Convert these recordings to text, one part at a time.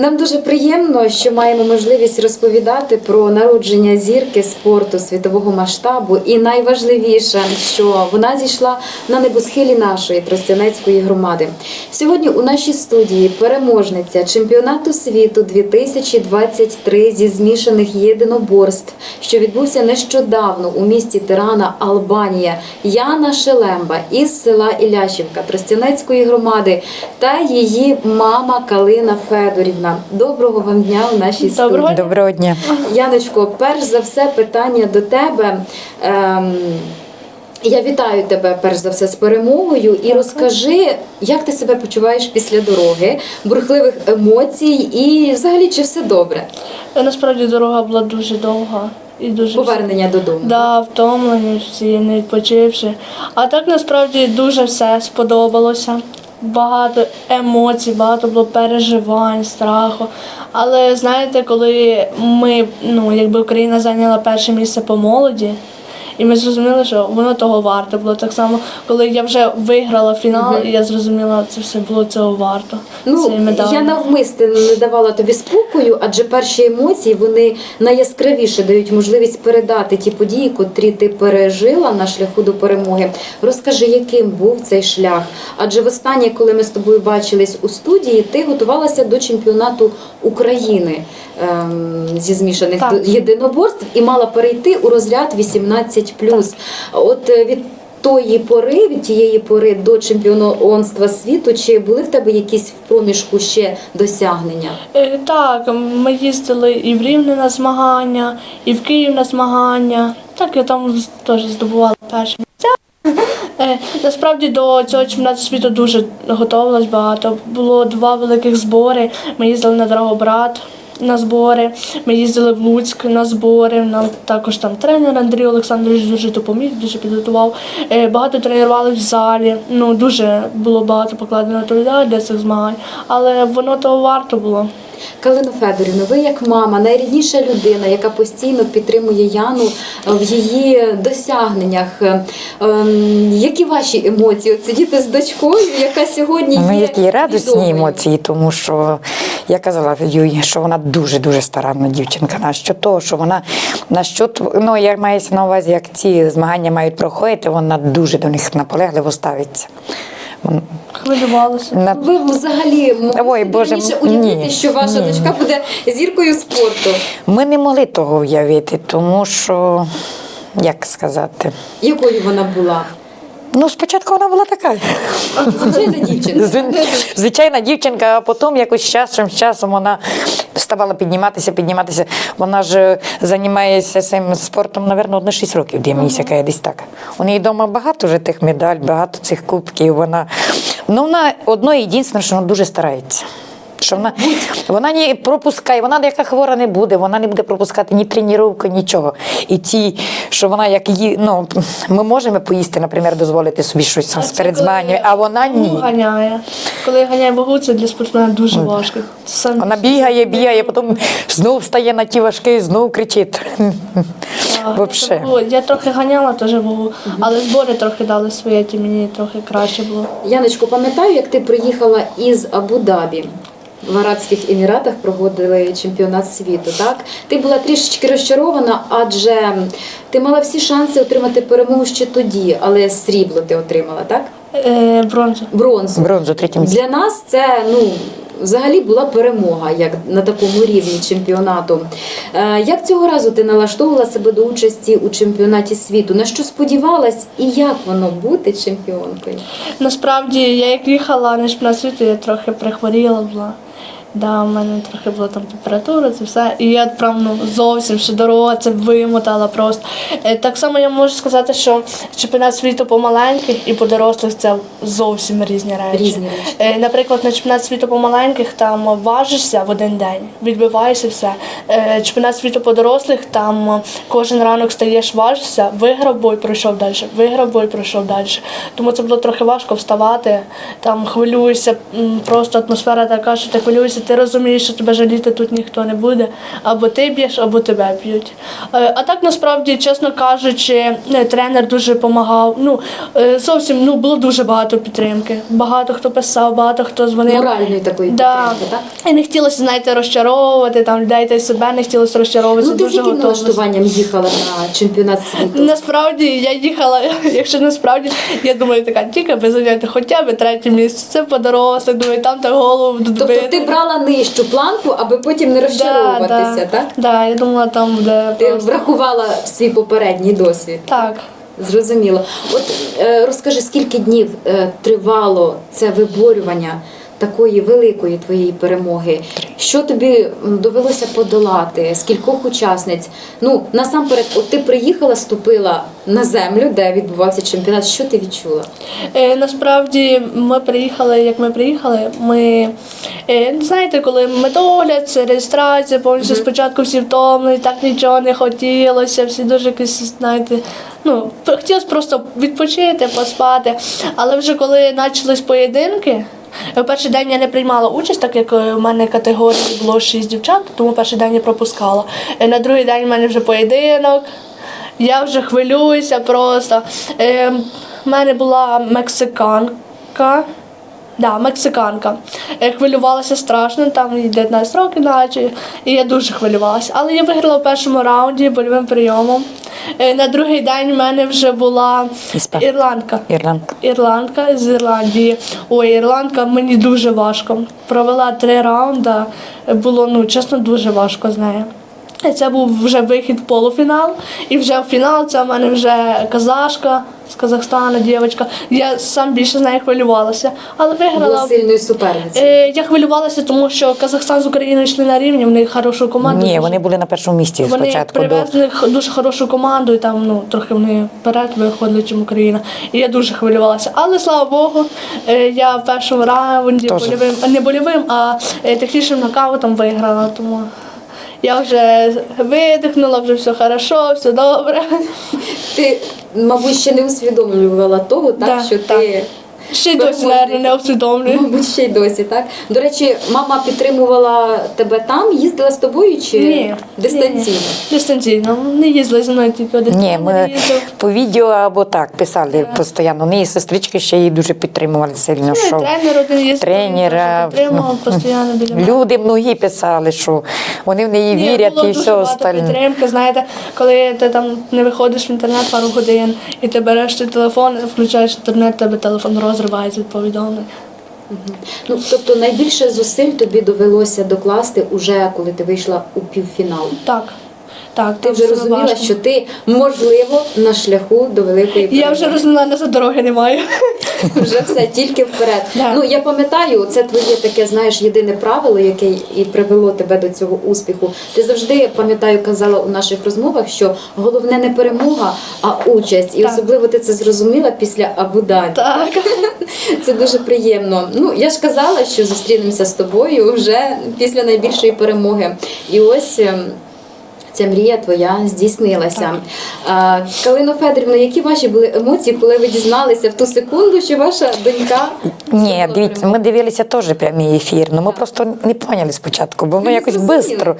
Нам дуже приємно, що маємо можливість розповідати про народження зірки спорту світового масштабу. І найважливіше, що вона зійшла на небосхилі нашої Тростянецької громади. Сьогодні у нашій студії переможниця чемпіонату світу 2023 зі змішаних єдиноборств, що відбувся нещодавно у місті Тирана, Албанія, Яна Шелемба із села Ілящівка Тростянецької громади та її мама Калина Федорівна. Доброго вам дня у нашій Доброго студії. Доброго дня. Яночко, перш за все, питання до тебе. Ем, я вітаю тебе перш за все з перемогою і розкажи, як ти себе почуваєш після дороги, бурхливих емоцій і взагалі чи все добре? Е, Насправді дорога була дуже довга і дуже Повернення додому. да, втомлені всі, не відпочивши. А так насправді дуже все сподобалося. Багато емоцій, багато було переживань, страху. Але знаєте, коли ми, ну якби Україна зайняла перше місце по молоді, і ми зрозуміли, що воно того варто було. Так само, коли я вже виграла фінал, і я зрозуміла, це все було цього варто. Ну, я навмисне не давала тобі спокою, адже перші емоції вони найяскравіше дають можливість передати ті події, котрі ти пережила на шляху до перемоги. Розкажи, яким був цей шлях? Адже востаннє, коли ми з тобою бачились у студії, ти готувалася до чемпіонату України ем, зі змішаних Так. єдиноборств і мала перейти у розряд 18+. От е, від тої пори, від тієї пори до чемпіонства світу, чи були в тебе якісь в проміжку ще досягнення? Е, Так, ми їздили і в Рівне на змагання, і в Київ на змагання. Так, я там теж здобувала місця. Е, Насправді до цього чемпіонату світу дуже готувалась багато. Було два великих збори. Ми їздили на Драгобрат на збори, ми їздили в Луцьк на збори. Нам також там тренер Андрій Олександрович дуже допоміг, дуже підготував. Е, Багато тренували в залі. Ну дуже було багато покладено труда для цих змагань, але воно того варто було. Калино Федорівно, ви як мама, найрідніша людина, яка постійно підтримує Яну е, в її досягненнях. Е, ем, Які ваші емоції? От сидіти з дочкою, яка сьогодні є Ну, які радісні відомою? емоції, тому що я казала Юї, що вона дуже-дуже старанна дівчинка. На що того, що вона на що ну я мається на увазі, як ці змагання мають проходити, вона дуже до них наполегливо ставиться. Хвилювалася. На Ви взагалі могли Ой, Боже, уявити, ні, що ваша ні. дочка буде зіркою спорту. Ми не могли того уявити, тому що як сказати. Якою вона була? Ну, спочатку вона була така. Звичайна дівчинка. Звичайна дівчинка, а потім якось з часом, з часом вона ставала підніматися, підніматися. Вона ж займається цим спортом, мабуть, одне 6 років, де сякає десь так. У неї вдома багато вже тих медаль, багато цих кубків. Вона, ну, вона одно єдине, що вона дуже старається. Що вона, вона не пропускає, вона яка хвора не буде, вона не буде пропускати ні тренування, нічого. І ті, що вона як ї, ну, ми можемо поїсти, наприклад, дозволити собі щось там це перед змаганнями, а вона ні. ганяє. Коли ганяє вагу, це для спортсмена дуже важко. Сам Вона бігає, бігає, потім знову встає на ті важкі, знову кричить. Вообще. Я трохи ганяла теж вагу, але збори трохи дали своє, і мені трохи краще було. Яночко, пам'ятаю, як ти приїхала із Абу-Дабі. В Арабських Еміратах проводили чемпіонат світу. Так ти була трішечки розчарована, адже ти мала всі шанси отримати перемогу ще тоді, але срібло ти отримала, так? Е, бронзу. Бронзу. Бронзу третє місце. Для нас це ну взагалі була перемога, як на такому рівні чемпіонату. Е, як цього разу ти налаштовувала себе до участі у чемпіонаті світу? На що сподівалась, і як воно бути чемпіонкою? Насправді, я як їхала на чемпіонат світу, я трохи прихворіла була. Да, у мене трохи була там температура, це все. І я прям ну, зовсім ще дорога це вимотала просто. Е, Так само я можу сказати, що чемпіонат світу по маленьких і по дорослих це зовсім різні речі. Різні речі. Е, Наприклад, на чемпіонат світу по маленьких там важишся в один день, відбиваєшся все. Е, Чемпіонат світу по дорослих там кожен ранок стаєш, важишся, виграв бой, пройшов далі, виграв бой, пройшов далі. Тому це було трохи важко вставати, там хвилюєшся, просто атмосфера така, що ти хвилюєшся, ситуації, ти розумієш, що тебе жаліти тут ніхто не буде. Або ти б'єш, або тебе б'ють. Е, А так насправді, чесно кажучи, е, тренер дуже допомагав. Ну е, зовсім ну було дуже багато підтримки. Багато хто писав, багато хто дзвонив. Моральної такої Да. підтримки, так? І не хотілося, знаєте, розчаровувати там людей та й себе, не хотілося розчаровувати. Ну, ти з дуже яким налаштуванням їхала на чемпіонат світу? Насправді я їхала, якщо насправді, я думаю, така тільки би зайняти хоча б третє місце. Це по дорослих, думаю, там так голову будуть Тобто ти брала нижчу планку, аби потім не розчаровуватися, да, так? Да, я думала, там буде Ти просто. врахувала свій попередній досвід. Так. Зрозуміло. От е, розкажи, скільки днів е, тривало це виборювання такої великої твоєї перемоги? Що тобі довелося подолати? Скількох учасниць? Ну насамперед, от ти приїхала, ступила на землю, де відбувався чемпіонат. Що ти відчула? Е, насправді ми приїхали, як ми приїхали, ми е, знаєте, коли медогляд, це реєстрація, повністю спочатку всі втомлені, так нічого не хотілося, всі дуже якісь, знаєте, ну, хотілося просто відпочити, поспати. Але вже коли почались поєдинки. В перший день я не приймала участь, так як у в мене категорії було 6 дівчат, тому перший день я пропускала. Е, На другий день в мене вже поєдинок. Я вже хвилююся просто. У мене була мексиканка. Да, мексиканка. Е, Хвилювалася страшно, там їй 19 років, наче, і я дуже хвилювалася. Але я виграла в першому раунді больовим прийомом. Е, На другий день в мене вже була ірландка. Ірландка. Ірландка з Ірландії. Ой, ірландка мені дуже важко. Провела три раунди. Було ну чесно дуже важко з нею. Це був вже вихід в полуфінал. І вже в фінал це в мене вже казашка з Казахстана, дівчинка. Я сам більше з нею хвилювалася. Але Була виграла. сильною суперницею. Е, я хвилювалася, тому що Казахстан з Україною йшли на рівні, в них хорошу команду. Ні, вони були на першому місці Вони спочатку. Привезли х- дуже хорошу команду, і там ну трохи вони вперед виходили, чим Україна. І я дуже хвилювалася. Але слава Богу, е, я в першому раунді Тоже. больовим, а, не больовим, а е, технічним нокаутом виграла. Тому я вже видихнула, вже все хорошо, все добре. Ти, мабуть, ще не усвідомлювала того, так Да, що так. ти. Ще й досі наверно, не усвідомлюю. Мабуть, ще й досі, так? До речі, мама підтримувала тебе там, їздила з тобою чи Ні, дистанційно? Ні, дистанційно. Не їздили зі мною тільки один. Ні, ми по відео або так писали постійно. Неї сестрички ще її дуже підтримували сильно. Ну, Що тренер один їздив, тренера, підтримував постійно біля мене. люди многі писали, що вони в неї Ні, вірять було і дуже все багато остальне. підтримки. Знаєте, коли ти там не виходиш в інтернет пару годин, і ти береш телефон, включаєш інтернет, тебе телефон розривається від повідомлень. Ну, тобто найбільше зусиль тобі довелося докласти уже коли ти вийшла у півфінал. Так. Так, Ти вже розуміла, важко. що ти можливо на шляху до великої Я вже розуміла, розуміла, за дороги немає. вже все тільки вперед. Ну я пам'ятаю, це твоє таке, знаєш, єдине правило, яке і привело тебе до цього успіху. Ти завжди пам'ятаю, казала у наших розмовах, що головне не перемога, а участь. І Так. особливо ти це зрозуміла після Абу-Дабі. Так. Це дуже приємно. Ну я ж казала, що зустрінемося з тобою вже після найбільшої перемоги. І ось. Ця мрія твоя здійснилася. Так. Калино Федорівна, які ваші були емоції, коли ви дізналися в ту секунду, що ваша донька Ні, дивіться, ми дивилися теж прямий ефір, але ми просто не поняли спочатку, бо ми, ми якось зрозуміли? швидко,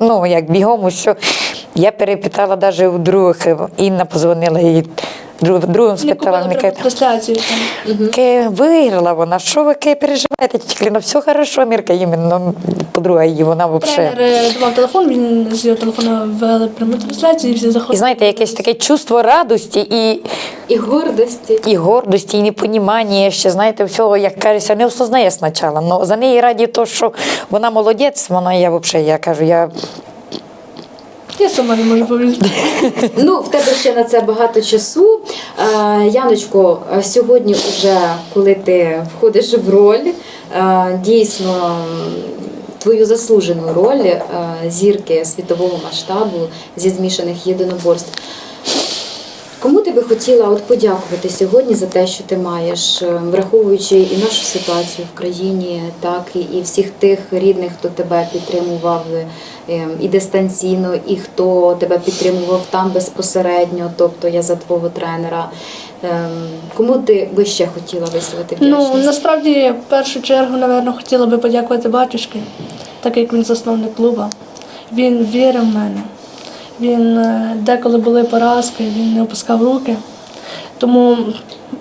ну як бігом що Я перепитала навіть у других, Інна позвонила і друг, другим кажуть, трансляцію. там. Ке, виграла вона, що ви ке переживаєте? Тільки, ну все хорошо, Мірка іменно, подруга її, вона взагалі. Тренер е, давав телефон, він з його телефону ввели пряму трансляцію і всі І знаєте, якесь таке чувство радості і, і гордості. і гордості, і непонімання ще, знаєте, всього, як кажеться, не осознає спочатку. Но за неї раді то, що вона молодець, вона я взагалі, я кажу, я Я сама не можу повірити. Ну, в тебе ще на це багато часу. Е, Яночко, е, сьогодні, вже коли ти входиш в роль, е, дійсно твою заслужену роль зірки світового масштабу зі змішаних єдиноборств. Кому ти би хотіла от подякувати сьогодні за те, що ти маєш, е, враховуючи і нашу ситуацію в країні, так і, всіх тих рідних, хто тебе підтримував е, і дистанційно, і хто тебе підтримував там безпосередньо, тобто я за твого тренера. Ем, Кому ти би ще хотіла висловити Ну, насправді, в першу чергу, напевно, хотіла би подякувати батюшки, так як він засновник клубу. Він вірив в мене. Він е, деколи були поразки, він не опускав руки. Тому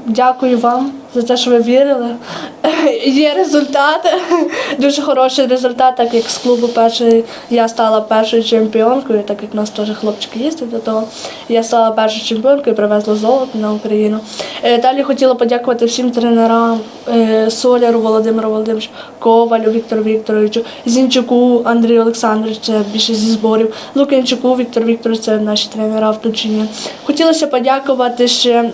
дякую вам за те, що ви вірили. Є результати, дуже хороший результат, так як з клубу перший я стала першою чемпіонкою, так як у нас теж хлопчики їздять до того. Я стала першою чемпіонкою, привезла золото на Україну. Е, Далі хотіла подякувати всім тренерам, е, Соляру Володимиру Володимировичу, Ковалю Віктору Вікторовичу, Зінчуку Андрію Олександровичу, це більше зі зборів, Лук'янчуку Віктору Вікторовичу, це наші тренера в Тучині. Хотілося подякувати ще.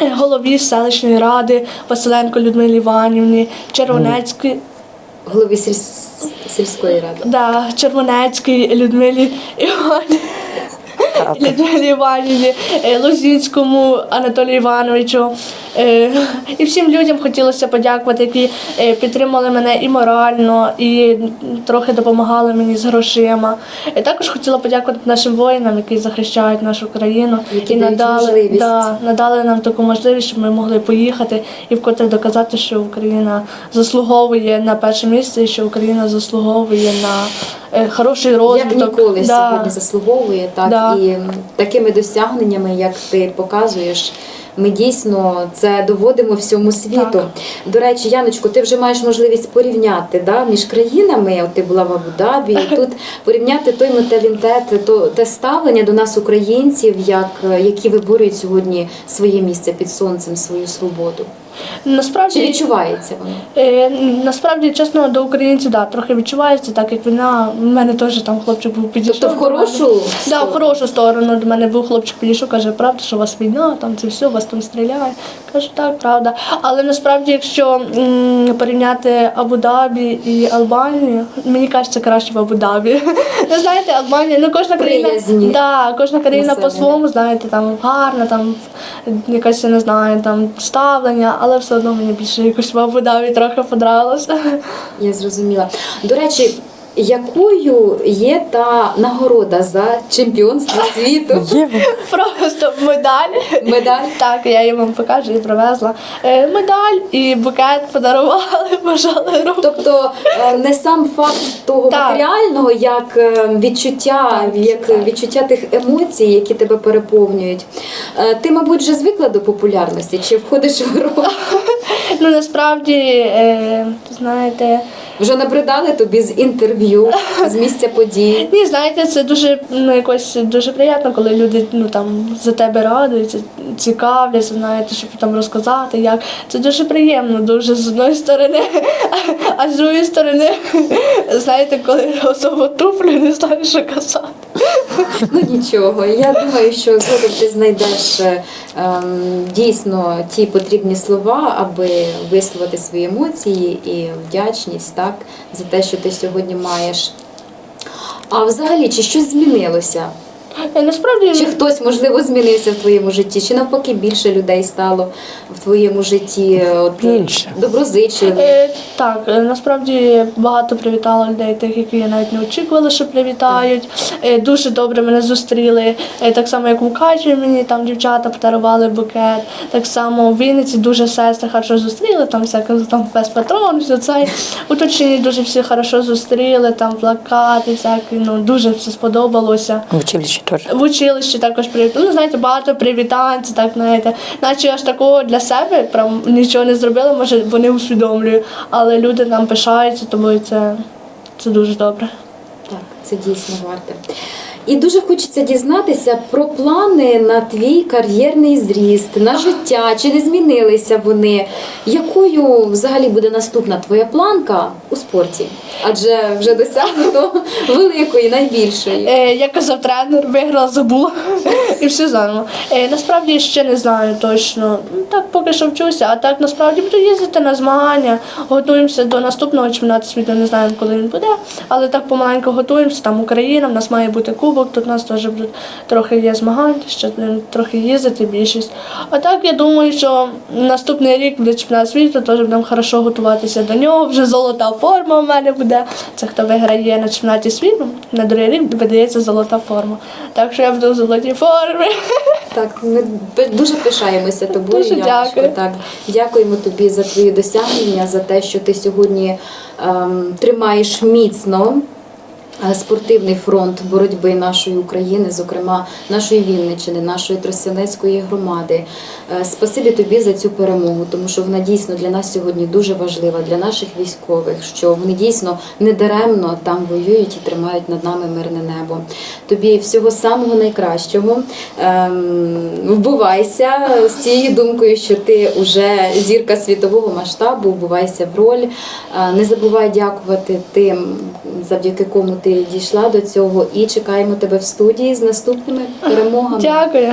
Е, Голові селищної ради Василенко Людмилі Іванівні, Червонецькій, Голові сільс- сільської ради. да, Червонецькій Людмилі Іванівні. Людмилі Іванівні, е, Лозінському Анатолію Івановичу. Е, І всім людям хотілося подякувати, які е, підтримали мене і морально, і трохи допомагали мені з грошима. Е, Також хотіла подякувати нашим воїнам, які захищають нашу країну Які і надали, да, надали нам таку можливість, щоб ми могли поїхати і вкотре доказати, що Україна заслуговує на перше місце, і що Україна заслуговує на хороший розвиток. Як ніколи Да. сьогодні заслуговує, так Да. і такими досягненнями, як ти показуєш. Ми дійсно це доводимо всьому світу. Так. До речі, Яночко, ти вже маєш можливість порівняти да, між країнами. От ти була в Абу-Дабі, і тут порівняти той менталітет, то те ставлення до нас, українців, як які виборюють сьогодні своє місце під сонцем, свою свободу. Насправді Чи відчувається воно? Е, насправді, чесно, до українців да, трохи відчувається, так як війна. У мене теж там хлопчик був підійшов. Тобто в хорошу Да, в хорошу сторону. До мене був хлопчик підійшов, каже, правда, що у вас війна, там це все, вас там стріляють. Кажу, так, правда. Але насправді, якщо м, порівняти Абу-Дабі і Албанію, мені кажеться краще в Абу-Дабі. Ну, знаєте, Албанія, ну кожна країна, Приязні да, кожна країна по-своєму, знаєте, там гарна, там якась, я не знаю, там ставлення, але все одно мені більше якось мабуть, Абу-Дабі трохи понравилося. Я зрозуміла. До речі, якою є та нагорода за чемпіонство світу? Просто медаль. Медаль? Так, я їм вам покажу і привезла. Е, Медаль і букет подарували, бажали руку. Тобто е, не сам факт того Так. матеріального, як е, відчуття, Так, як так. відчуття тих емоцій, які тебе переповнюють. Ти, мабуть, вже звикла до популярності, чи входиш в роль? Ну насправді, е, знаєте, Вже набридали тобі з інтерв'ю, з місця подій. ні, знаєте, це дуже ну, якось дуже приємно, коли люди ну там за тебе радуються, цікавляться, знаєте, щоб там розказати, як це дуже приємно, дуже з одної сторони, а з другої сторони, знаєте, коли особо туплю, не знаю, що казати. Ну нічого. Я думаю, що згодом ти знайдеш е, ем, дійсно ті потрібні слова, аби висловити свої емоції і вдячність так, за те, що ти сьогодні маєш. А взагалі, чи щось змінилося? Е, Насправді Чи хтось, можливо, змінився в твоєму житті? Чи навпаки більше людей стало в твоєму житті от, Більше. доброзичливих? Е, так, е, насправді багато привітало людей, тих, які я навіть не очікувала, що привітають. Е, дуже добре мене зустріли. Е, так само, як у Мукачеві мені там дівчата подарували букет. Так само в Вінниці дуже сестри хорошо зустріли, там всяке там без патрон, все це. У Тучині дуже всі хорошо зустріли, там плакати, всякі, ну дуже все сподобалося. В училищі теж. В училищі також привітали. Ну, знаєте, багато привітань, це так, знаєте. Наче я ж такого для себе прям нічого не зробила, може, вони усвідомлюють. Але люди нам пишаються, тому це, це дуже добре. Так, це дійсно варте. І дуже хочеться дізнатися про плани на твій кар'єрний зріст, на життя. Чи не змінилися вони? Якою взагалі буде наступна твоя планка у спорті? Адже вже досягнуто великої, найбільшої. Е, як казав тренер, виграла, забула і все заново. Е, насправді ще не знаю точно. Так поки що вчуся, а так насправді буду їздити на змагання, готуємося до наступного чемпіонату світу, не знаємо, коли він буде, але так помаленьку готуємося. Там Україна, в нас має бути кубок, тут у нас теж будуть трохи є змагань, ще трохи їздити більшість. А так я думаю, що наступний рік буде чемпіонат світу, теж будемо хорошо готуватися до нього. Вже золота форма у мене буде. Це хто виграє на чемпіонаті світу, на другий рік видається золота форма. Так що я буду в золотій формі. Так, ми дуже пишаємося тобою. Дуже дякую. Так, дякуємо тобі за твої досягнення, за те, що ти сьогодні ем, тримаєш міцно. Е, Спортивний фронт боротьби нашої України, зокрема нашої Вінниччини, нашої Тростянецької громади. Е, Спасибі тобі за цю перемогу, тому що вона дійсно для нас сьогодні дуже важлива, для наших військових, що вони дійсно недаремно там воюють і тримають над нами мирне небо. Тобі всього самого найкращого. Ем, вбувайся з цією думкою, що ти вже зірка світового масштабу, вбувайся в роль. Е, Не забувай дякувати тим, завдяки кому ти дійшла до цього, і чекаємо тебе в студії з наступними перемогами. Дякую.